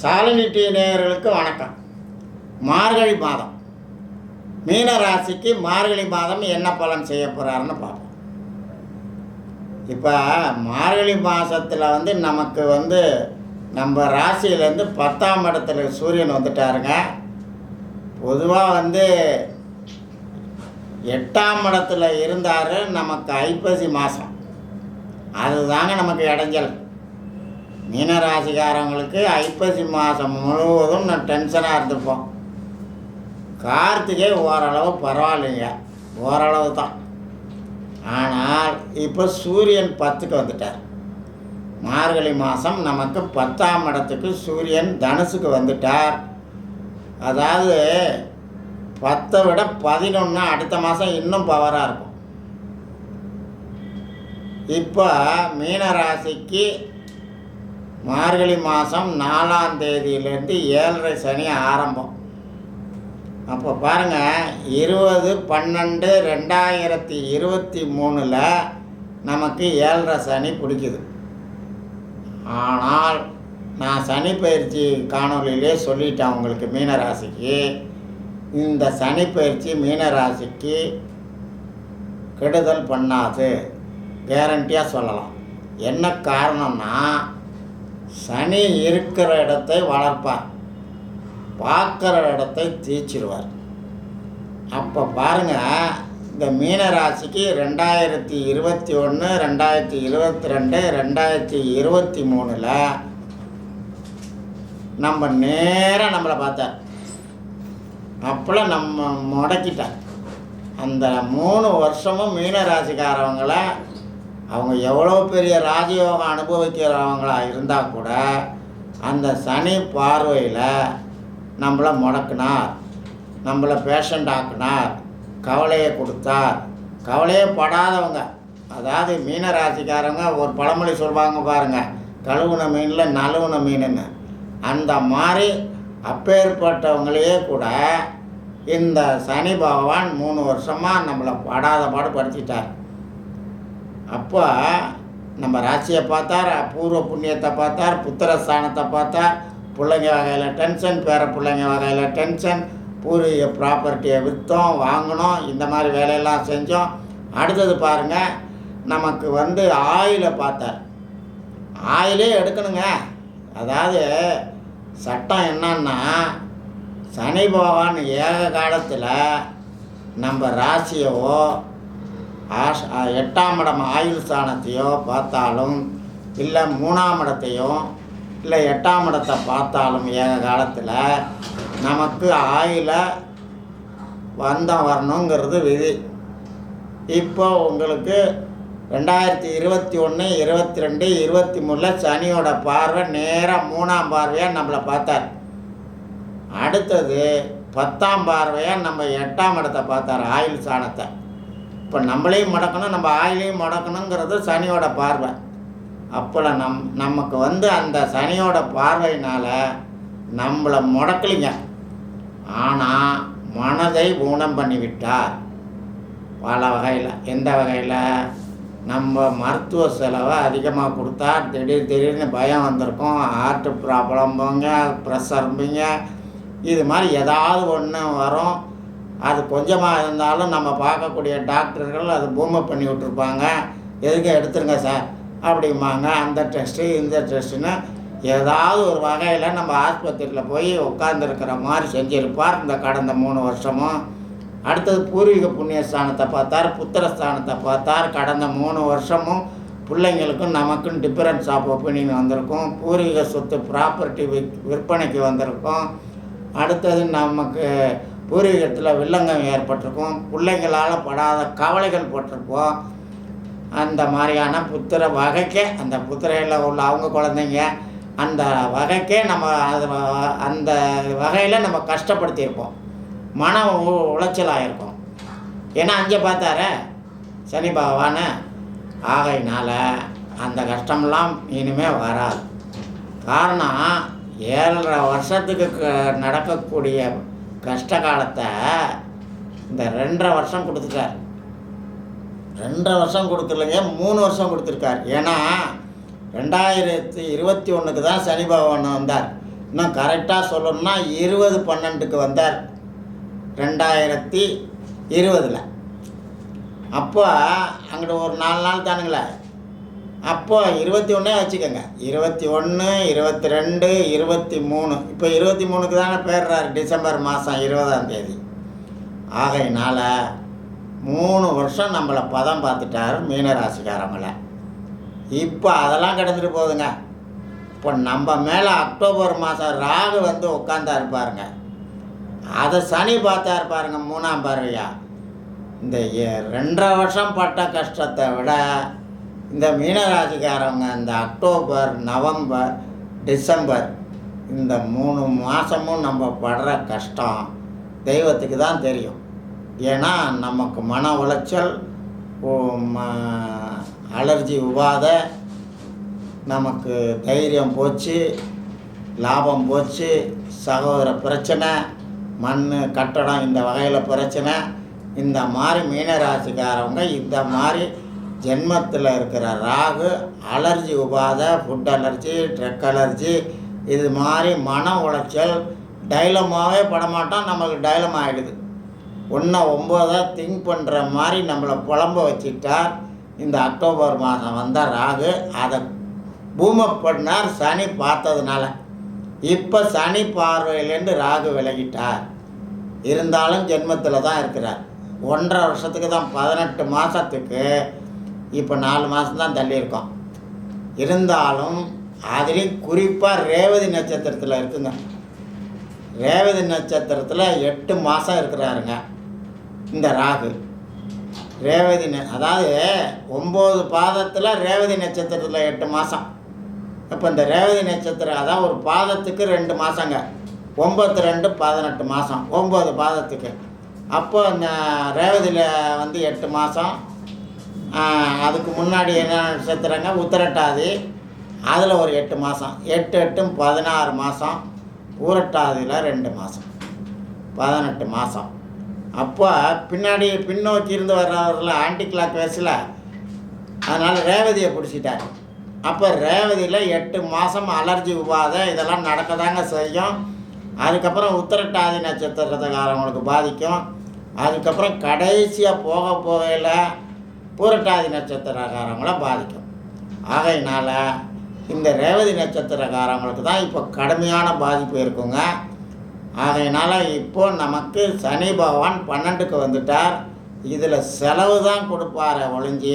Shalini D நேயர்களுக்கு வணக்கம். மார்கழி மாதம். மீன ராசிக்கு மார்கழி மாதம் என்ன பலன் செய்ய போகிறாருன்னு பார்ப்போம். இப்போ மார்கழி மாதத்தில் வந்து நமக்கு வந்து நம்ம ராசியிலேருந்து பத்தாம் இடத்துல சூரியன் வந்துட்டாருங்க. பொதுவாக வந்து எட்டாம் இடத்துல இருந்தார் நமக்கு ஐப்பசி மாதம் அதுதாங்க நமக்கு இடைஞ்சல். மீனராசிக்காரங்களுக்கு ஐப்பசி மாதம் முழுவதும் நான் டென்ஷனாக இருந்திருப்போம். கார்த்திகை ஓரளவு பரவாயில்லைங்க. ஓரளவு தான். ஆனால் இப்போ சூரியன் பத்துக்கு வந்துட்டார். மார்கழி மாதம் நமக்கு பத்தாம் இடத்துக்கு சூரியன் தனுசுக்கு வந்துட்டார். அதாவது பத்தை விட பதினொன்று அடுத்த மாதம் இன்னும் பவராக இருக்கும். இப்போ மீனராசிக்கு மார்கழி மாதம் நாலாம் தேதியிலேருந்து ஏழரை சனி ஆரம்பம். அப்போ பாருங்கள் இருபது பன்னெண்டு ரெண்டாயிரத்தி இருபத்தி மூணில் நமக்கு ஏழரை சனி பிடிக்குது. ஆனால் நான் சனி பயிற்சி காணொலியிலே சொல்லிட்டேன் உங்களுக்கு மீனராசிக்கு. இந்த சனி பயிற்சி மீனராசிக்கு கெடுதல் பண்ணாது. கேரண்டியாக சொல்லலாம். என்ன காரணம்னா சனி இருக்கிற இடத்தை வளர்ப்பார். பார்க்குற இடத்தை தீச்சிடுவார் அப்போ பாருங்கள் இந்த மீனராசிக்கு ரெண்டாயிரத்தி இருபத்தி ஒன்று ரெண்டாயிரத்தி இருபத்தி ரெண்டு ரெண்டாயிரத்தி இருபத்தி மூணில் நம்ம நேராக நம்மளை பார்த்தார். அப்போலாம் நம்ம முடக்கிட்டார். அந்த மூணு வருஷமும் மீனராசிக்காரவங்களை அவங்க எவ்வளோ பெரிய ராஜயோகம் அனுபவிக்கிறவங்களா இருந்தால் கூட அந்த சனி பார்வையில் நம்மளை முடக்கினார் நம்மளை பேஷண்ட் ஆக்கினார் கவலையை கொடுத்தார். கவலையே படாதவங்க. அதாவது மீன ராசிக்காரங்க ஒரு பழமொழி சொல்லுவாங்க பாருங்கள் கழுவுன மீனில் நழுவுன மீனுன்னு. அந்த மாதிரி அப்பேற்பட்டவங்களையே கூட இந்த சனி பகவான் மூணு வருஷமாக நம்மளை படாத பாடு படுத்திட்டார். அப்போ நம்ம ராசியை பார்த்தார் பூர்வ புண்ணியத்தை பார்த்தார் புத்திர ஸ்தானத்தை பார்த்தார். பிள்ளைங்க வகையில் டென்ஷன் பேர பிள்ளைங்க வகையில் டென்ஷன் பூர்வீக ப்ராப்பர்ட்டியை விற்றோம் வாங்கினோம் இந்த மாதிரி வேலையெல்லாம் செஞ்சோம். அடுத்தது பாருங்கள் நமக்கு வந்து ஆயிலை பார்த்தார். ஆயிலே எடுக்கணுங்க. அதாவது சட்டம் என்னன்னா சனி பகவான் ஏக காலத்தில் நம்ம ராசியவோ ஆஷ் எட்டாம் இடம் ஆயுள் ஸ்தானத்தையோ பார்த்தாலும் இல்லை மூணாம் இடத்தையோ இல்லை எட்டாம் இடத்தை பார்த்தாலும் ஏக காலத்தில் நமக்கு ஆயில வந்தம் வரணுங்கிறது விதி. இப்போ உங்களுக்கு ரெண்டாயிரத்தி இருபத்தி ஒன்று இருபத்தி ரெண்டு இருபத்தி மூணில் சனியோட பார்வை நேராக மூணாம் பார்வையாக நம்மளை பார்த்தார். அடுத்தது பத்தாம் பார்வையாக நம்ம எட்டாம் இடத்தை பார்த்தார் ஆயுள் சாணத்தை இப்போ நம்மளையும் முடக்கணும் நம்ம ஆயிலையும் முடக்கணுங்கிறது சனியோட பார்வை. அப்போல நம் நமக்கு வந்து அந்த சனியோட பார்வையினால் நம்மளை முடக்கலிங்க. ஆனால் மனதை ஊனம் பண்ணிவிட்டார். பல வகையில். எந்த வகையில்? நம்ம மருத்துவ செலவை அதிகமாக கொடுத்தா திடீர் திடீர்னு பயம் வந்திருக்கும். ஹார்ட்டு ப்ராப்ளம்புங்க ப்ரெஷர்ம்புங்க இது மாதிரி ஏதாவது ஒன்று வரும். அது கொஞ்சமாக இருந்தாலும் நம்ம பார்க்கக்கூடிய டாக்டர்கள் அது பூமை பண்ணி விட்ருப்பாங்க எதுக்கு எடுத்துருங்க சார்? அப்படிம்பாங்க. அந்த டெஸ்ட்டு இந்த டெஸ்ட்டுன்னு ஏதாவது ஒரு வகையில் நம்ம ஆஸ்பத்திரியில் போய் உட்காந்துருக்கிற மாதிரி செஞ்சுருப்பார் இந்த கடந்த மூணு வருஷமும். அடுத்தது பூர்வீக புண்ணியஸ்தானத்தை பார்த்தார் புத்திரஸ்தானத்தை பார்த்தார். கடந்த மூணு வருஷமும் பிள்ளைங்களுக்கும் நமக்கும் டிஃபரன்ஸ் ஆஃப் ஒப்பீனியன் வந்திருக்கும். பூர்வீக சொத்து ப்ராப்பர்ட்டி விற் விற்பனைக்கு வந்திருக்கும். அடுத்தது நமக்கு பூர்வீகத்தில் வில்லங்கம் ஏற்பட்டிருக்கும். பிள்ளைங்களால் படாத கவலைகள் பட்டிருப்போம். அந்த மாதிரியான புத்திர வகைக்கே அந்த புத்திரையில் உள்ள அவங்க குழந்தைங்க அந்த வகைக்கே நம்ம அது அந்த வகையில் நம்ம கஷ்டப்படுத்தியிருப்போம். மன உ- உளைச்சலாக இருக்கும் ஏன்னா அங்கே பார்த்தார சனி பகவான் ஆகையினால் அந்த கஷ்டமெல்லாம் இனிமேல் வராது. காரணம் ஏழரை வருஷத்துக்கு க- நடக்கக்கூடிய கஷ்ட காலத்தை இந்த ரெண்டரை வருஷம் கொடுத்துட்டார். ரெண்டரை வருஷம் கொடுக்கலைங்க மூணு வருஷம் கொடுத்துருக்கார். ஏன்னா ரெண்டாயிரத்தி இருபத்தி ஒன்றுக்கு தான் சனி பகவான் வந்தார். இன்னும் கரெக்டாக சொல்லணும்னா இருபது பன்னெண்டுக்கு வந்தார். ரெண்டாயிரத்தி இருபதில். அப்போ அங்கிட்ட ஒரு நாலு நாள் தானுங்களே. அப்போ இருபத்தி ஒன்றே வச்சுக்கோங்க. இருபத்தி ஒன்று இருபத்தி ரெண்டு இருபத்தி மூணு இப்போ இருபத்தி மூணுக்கு தானே பேர்றாரு. டிசம்பர் மாதம் இருபதாம் தேதி. ஆகையினால் மூணு வருஷம் நம்மளை பதம் பார்த்துட்டாரு மீனராசிக்காரங்களை. இப்போ அதெல்லாம் கிடந்துட்டு போகுதுங்க. இப்போ நம்ம மேலே அக்டோபர் மாதம் ராகு வந்து உட்காந்தா இருப்பாருங்க அதை சனி பார்த்தா இருப்பாருங்க மூணாம் பார்வையா. இந்த ரெண்டரை வருஷம் பட்ட கஷ்டத்தை விட இந்த மீனராசிக்காரவங்க இந்த அக்டோபர் நவம்பர் டிசம்பர் இந்த மூணு மாதமும் நம்ம படுற கஷ்டம் தெய்வத்துக்கு தான் தெரியும். ஏன்னா நமக்கு மன உளைச்சல் ம- அலர்ஜி உபாத நமக்கு தைரியம் போச்சு லாபம் போச்சு சகோதர பிரச்சனை மண் கட்டடம் இந்த வகையில் பிரச்சனை. இந்த மாதிரி மீனராசிக்காரவங்க இந்த மாதிரி ஜென்மத்தில் இருக்கிற ராகு அலர்ஜி உபாதை ஃபுட் அலர்ஜி ட்ரக் அலர்ஜி இது மாதிரி மன உளைச்சல் டைலமாகவே படமாட்டோம் நம்மளுக்கு டைலம் ஆகிடுது ஒன்று ஒம்போதாக திங்க் பண்ணுற மாதிரி நம்மளை புலம்ப வச்சுட்டா இந்த அக்டோபர் மாதம் வந்த ராகு அதை பூமப் பண்ணார் சனி பார்த்ததுனால. இப்போ சனி பார்வையிலேருந்து ராகு விலகிட்டார். இருந்தாலும் ஜென்மத்தில் தான் இருக்கிறார். ஒன்றரை வருஷத்துக்கு தான் பதினெட்டு மாதத்துக்கு இப்போ நாலு மாதம்தான் தள்ளியிருக்கோம். இருந்தாலும் அதுலேயும் குறிப்பாக ரேவதி நட்சத்திரத்தில் இருக்குங்க. ரேவதி நட்சத்திரத்தில் எட்டு மாதம் இருக்கிறாருங்க. இந்த ராகு. ரேவதி ந அதாவது ஒம்பது பாதத்தில் ரேவதி நட்சத்திரத்தில் எட்டு மாதம் இப்போ இந்த ரேவதி நட்சத்திரம் அதான் ஒரு பாதத்துக்கு ரெண்டு மாதங்க ஒம்பத்து ரெண்டு பதினெட்டு மாதம் ஒம்பது பாதத்துக்கு. அப்போ இந்த ரேவதியில் வந்து எட்டு மாதம் அதுக்கு முன்னாடி என்ன நட்சத்திரங்க உத்திரட்டாதி. அதில் ஒரு எட்டு மாதம் எட்டு எட்டும் பதினாறு மாதம் ஊரட்டாதியில் ரெண்டு மாதம் பதினெட்டு மாதம் அப்போ பின்னாடி பின்னோக்கி இருந்து வர்றவரில் ஆன்டி கிளாக் வயசில் அதனால் ரேவதியை பிடிச்சிட்டார். அப்போ ரேவதியில் எட்டு மாதம் அலர்ஜி உபாதை இதெல்லாம் நடக்க தாங்க செய்யும். அதுக்கப்புறம் உத்திரட்டாதி நட்சத்திரத்துக்காரவங்களுக்கு பாதிக்கும். அதுக்கப்புறம் கடைசியாக போக போகையில் பூரட்டாதி நட்சத்திரக்காரங்கள பாதிக்கும். ஆகையினால் இந்த ரேவதி நட்சத்திரக்காரங்களுக்கு தான் இப்போ கடுமையான பாதிப்பு இருக்குங்க. ஆகையினால் இப்போ நமக்கு சனி பகவான் பன்னெண்டுக்கு வந்துட்டார். இதில் செலவு தான் கொடுப்பார ஒழிஞ்சி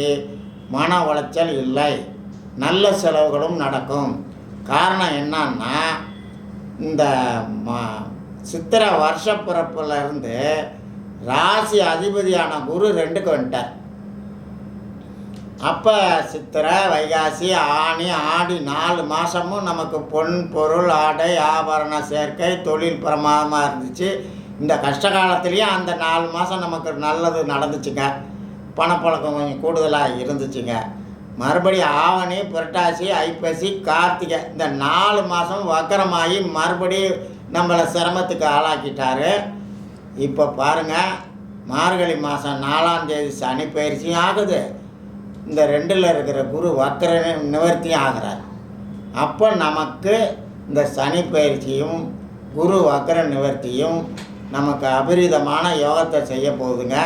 மன உளைச்சல் இல்லை. நல்ல செலவுகளும் நடக்கும். காரணம் என்னன்னா இந்த ம சித்திரை வருஷ பிறப்புலேருந்து ராசி அதிபதியான குரு ரெண்டுக்கு வந்துட்டார். அப்போ சித்திரை வைகாசி ஆனி ஆடி நாலு மாதமும் நமக்கு பொன் பொருள் ஆடை ஆபரண சேர்க்கை தொழில் பிரமாதமாக இருந்துச்சு. இந்த கஷ்ட காலத்துலேயும் அந்த நாலு மாதம் நமக்கு நல்லது நடந்துச்சுங்க. பணப்பழக்கம் கொஞ்சம் கூடுதலாக இருந்துச்சுங்க. மறுபடியும் ஆவணி புரட்டாசி ஐப்பசி கார்த்திகை இந்த நாலு மாதம் வக்கரமாகி மறுபடியும் நம்மளை சிரமத்துக்கு ஆளாக்கிட்டார். இப்போ பாருங்கள் மார்கழி மாதம் நாலாம் தேதி சனி பயிற்சியும் ஆகுது. இந்த ரெண்டில் இருக்கிற குரு வக்கர நிவர்த்தியும் ஆகிறார். அப்போ நமக்கு இந்த சனி பயிற்சியும் குரு வக்கர நிவர்த்தியும் நமக்கு அபரிதமான யோகத்தை செய்ய போகுதுங்க.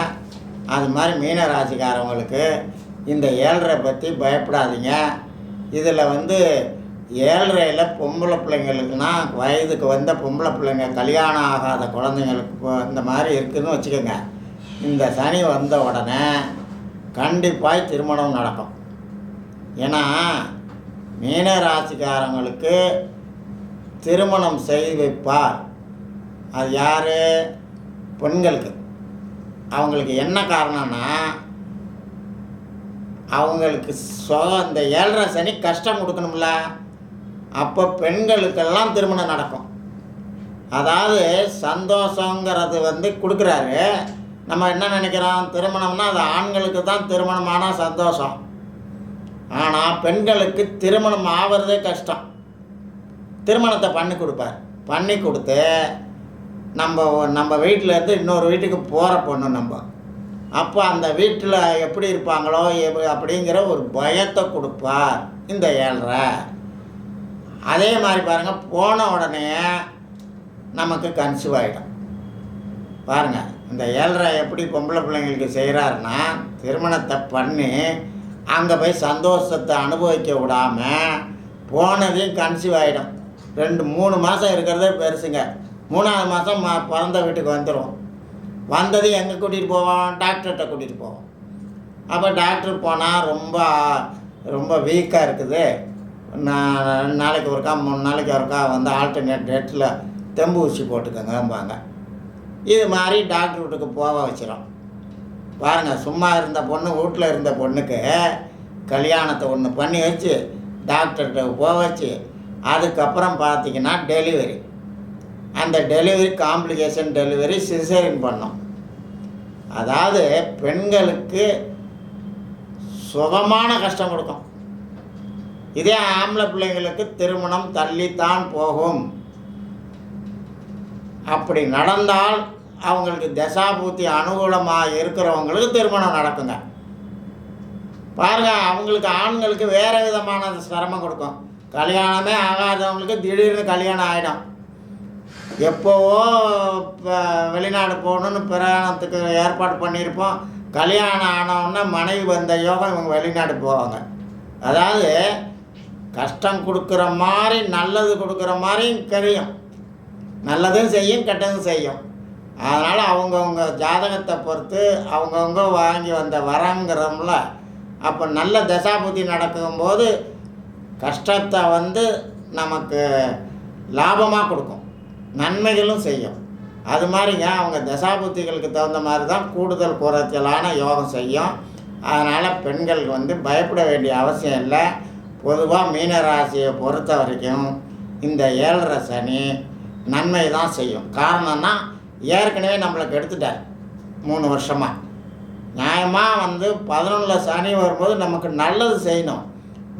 அது மாதிரி மீன ராசிக்காரவங்களுக்கு இந்த ஏழரை பற்றி பயப்படாதீங்க. இதில் வந்து ஏழரையில் பொம்பளை பிள்ளைங்களுக்குனா வயதுக்கு வந்த பொம்பளை பிள்ளைங்க கல்யாணம் ஆகாத குழந்தைங்களுக்கு இப்போ இந்த மாதிரி இருக்குதுன்னு வச்சுக்கோங்க. இந்த சனி வந்த உடனே கண்டிப்பாக திருமணம் நடக்கும். ஏன்னா மீன ராசிக்காரங்களுக்கு திருமணம் செய்து வைப்பார். அது யார்? பெண்களுக்கு. அவங்களுக்கு என்ன காரணம்னா அவங்களுக்கு சுகம் இந்த ஏழரை சனி கஷ்டம் கொடுக்கணும்ல. அப்போ பெண்களுக்கெல்லாம் திருமணம் நடக்கும். அதாவது சந்தோஷங்கிறது வந்து கொடுக்குறாரு. நம்ம என்ன நினைக்கிறோம்? திருமணம்னா அது ஆண்களுக்கு தான் திருமணமான சந்தோஷம். ஆனால் பெண்களுக்கு திருமணம் ஆகிறதே கஷ்டம். திருமணத்தை பண்ணி கொடுப்பார். பண்ணி கொடுத்து நம்ம நம்ம வீட்டில் இருந்து இன்னொரு வீட்டுக்கு போகிற பொண்ணு நம்ம. அப்போ அந்த வீட்டில் எப்படி இருப்பாங்களோ எப்படி அப்படிங்கிற ஒரு பயத்தை கொடுப்பார் இந்த ஏழரை. அதே மாதிரி பாருங்கள் போன உடனே நமக்கு கன்சீவ் ஆகிடும் பாருங்கள் இந்த ஏழரை எப்படி பொம்பளை பிள்ளைங்களுக்கு செய்கிறாருன்னா திருமணத்தை பண்ணி அங்கே போய் சந்தோஷத்தை அனுபவிக்க விடாமல் போனதையும் கன்சீவ் ஆகிடும் ரெண்டு மூணு மாதம் இருக்கிறதே பெருசுங்க. மூணாவது மாதம் ம பிறந்த வீட்டுக்கு வந்துடும் வந்ததும் எங்கே கூட்டிகிட்டு போவோம்? டாக்டர்கிட்ட கூட்டிகிட்டு போவோம். அப்போ டாக்டர் போனால் ரொம்ப ரொம்ப வீக்காக இருக்குது. நான் ரெண்டு நாளைக்கு ஒருக்கா மூணு நாளைக்கு ஒருக்கா வந்து ஆல்டர்னேட் டேட்டில் தெம்பு ஊசி போட்டுக்கோங்கம்பாங்க. இது மாதிரி டாக்டர் வீட்டுக்கு போக வச்சிடும் பாருங்கள் சும்மா இருந்த பொண்ணு வீட்டில் இருந்த பொண்ணுக்கு கல்யாணத்தை ஒன்று பண்ணி வச்சு டாக்டர்கிட்ட போக வச்சு அதுக்கப்புறம் பார்த்தீங்கன்னா டெலிவரி அந்த டெலிவரி காம்ப்ளிகேஷன் டெலிவரி சிசேரியன் பண்ணோம். அதாவது பெண்களுக்கு சுகமான கஷ்டம் கொடுக்கும். இதே ஆம்பளை பிள்ளைங்களுக்கு திருமணம் தள்ளித்தான் போகும். அப்படி நடந்தால் அவங்களுக்கு தசாபூர்த்தி அனுகூலமாக இருக்கிறவங்களுக்கு திருமணம் நடக்குங்க. பாருங்க அவங்களுக்கு ஆண்களுக்கு வேறு விதமான சிரமம் கொடுக்கும். கல்யாணமே ஆகாதவங்களுக்கு திடீர்னு கல்யாணம் ஆகிடும் எப்போவோ இப்போ வெளிநாடு போகணுன்னு பிரயாணத்துக்கு ஏற்பாடு பண்ணியிருப்போம். கல்யாணம் ஆனவுடனே மனைவி வந்த யோகம் இவங்க வெளிநாடு போவாங்க. அதாவது கஷ்டம் கொடுக்குற மாதிரி நல்லது கொடுக்குற மாதிரியும் தெரியும். நல்லதும் செய்யும் கெட்டதும் செய்யும். அதனால் அவங்கவுங்க ஜாதகத்தை பொறுத்து அவங்கவுங்க வாங்கி வந்த வரங்கிறோம்ல அப்போ நல்ல தசாபுத்தி நடக்கும்போது கஷ்டத்தை வந்து நமக்கு லாபமாக கொடுக்கும். நன்மைகளும் செய்யும். அது மாதிரிங்க அவங்க தசாபுத்திகளுக்கு தகுந்த மாதிரி தான் கூடுதல் குறைச்சலான யோகம் செய்யும். அதனால் பெண்கள் வந்து பயப்பட வேண்டிய அவசியம் இல்லை. பொதுவாக மீனராசியை பொறுத்த வரைக்கும் இந்த ஏழரை சனி நன்மை தான் செய்யும். காரணம்னா ஏற்கனவே நம்மளுக்கு எடுத்துட்டார் மூணு வருஷமாக நியாயமாக வந்து பதினொன்றில் சனி வரும்போது நமக்கு நல்லது செய்யணும்.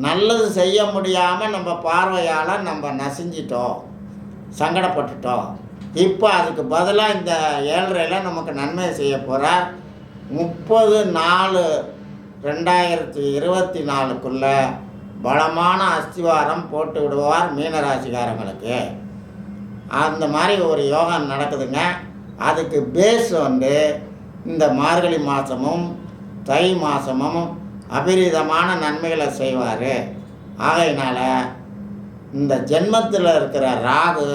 நல்லது செய்ய முடியாமல் நம்ம பார்வையால் நம்ம நசிஞ்சிட்டோம். சங்கடப்பட்டுட்டோம். இப்போ அதுக்கு பதிலாக இந்த ஏழரையில் நமக்கு நன்மை செய்ய போகிறார் முப்பது நாலு ரெண்டாயிரத்தி இருபத்தி நாலுக்குள்ளே பலமான அஸ்திவாரம் போட்டு விடுவார் மீனராசிக்காரங்களுக்கு. அந்த மாதிரி ஒரு யோகம் நடக்குதுங்க. அதுக்கு பேஸ் வந்து இந்த மார்கழி மாதமும் தை மாதமும் அபரிதமான நன்மைகளை செய்வார். ஆகையினால் இந்த ஜென்மத்தில் இருக்கிற ராகு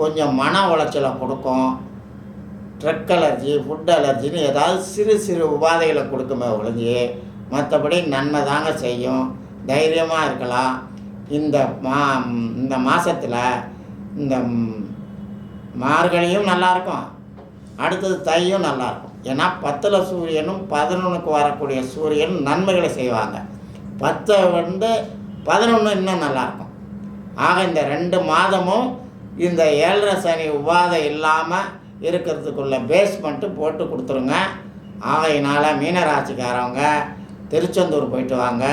கொஞ்சம் மன உளைச்சலை கொடுக்கும். ட்ரக் அலர்ஜி ஃபுட் அலர்ஜின்னு ஏதாவது சிறு சிறு உபாதைகளை கொடுக்குமே ஒழிஞ்சு மற்றபடி நன்மை தாங்க செய்யும். தைரியமாக இருக்கலாம். இந்த மா இந்த மாதத்தில் இந்த மார்கழியும் நல்லாயிருக்கும் அடுத்தது தையும் நல்லாயிருக்கும். ஏன்னா பத்தில் சூரியனும் பதினொன்றுக்கு வரக்கூடிய சூரியன் நன்மைகளை செய்வாங்க. பத்தை வந்து பதினொன்று இன்னும் நல்லாயிருக்கும். ஆக இந்த ரெண்டு மாதமும் இந்த ஏழரை சனி உபாதை இல்லாமல் இருக்கிறதுக்குள்ள பேஸ்மெண்ட்டு போட்டு கொடுத்துருங்க. ஆகையினால் மீனராசிக்காரவங்க திருச்செந்தூர் போயிட்டு வாங்க.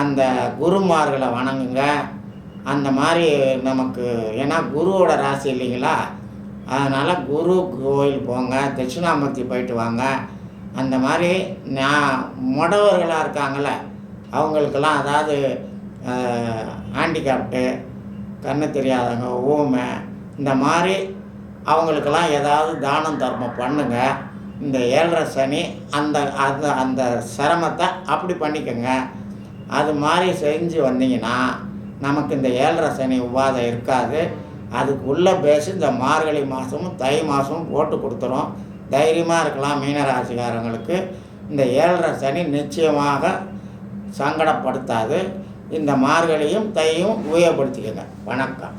அந்த குருமார்களை வணங்குங்க. அந்த மாதிரி நமக்கு ஏன்னா குருவோட ராசி இல்லைங்களா? அதனால் குரு கோயில் போங்க தட்சிணாமூர்த்தி போயிட்டு வாங்க. அந்த மாதிரி நான் முடவர்களாக இருக்காங்கள அவங்களுக்கெல்லாம் அதாவது ஹேண்டிகேப்டு கண்ணு தெரியாதவங்க ஊமை இந்த மாதிரி அவங்களுக்கெல்லாம் ஏதாவது தானம் தர்மம் பண்ணுங்க. இந்த ஏழரை சனி அந்த அந்த அந்த சிரமத்தை அப்படி பண்ணிக்கோங்க. அது மாதிரி செஞ்சு வந்தீங்கன்னா நமக்கு இந்த ஏழரை சனி உபாதை இருக்காது. அதுக்குள்ளே பேசி இந்த மார்கழி மாதமும் தை மாதமும் போட்டு கொடுத்துரும் தைரியமாக இருக்கலாம் மீனராசிக்காரங்களுக்கு. இந்த ஏழரை சனி நிச்சயமாக சங்கடப்படுத்தாது. இந்த மார்கழியும் தையும் உபயோகப்படுத்திக்கங்க. வணக்கம்.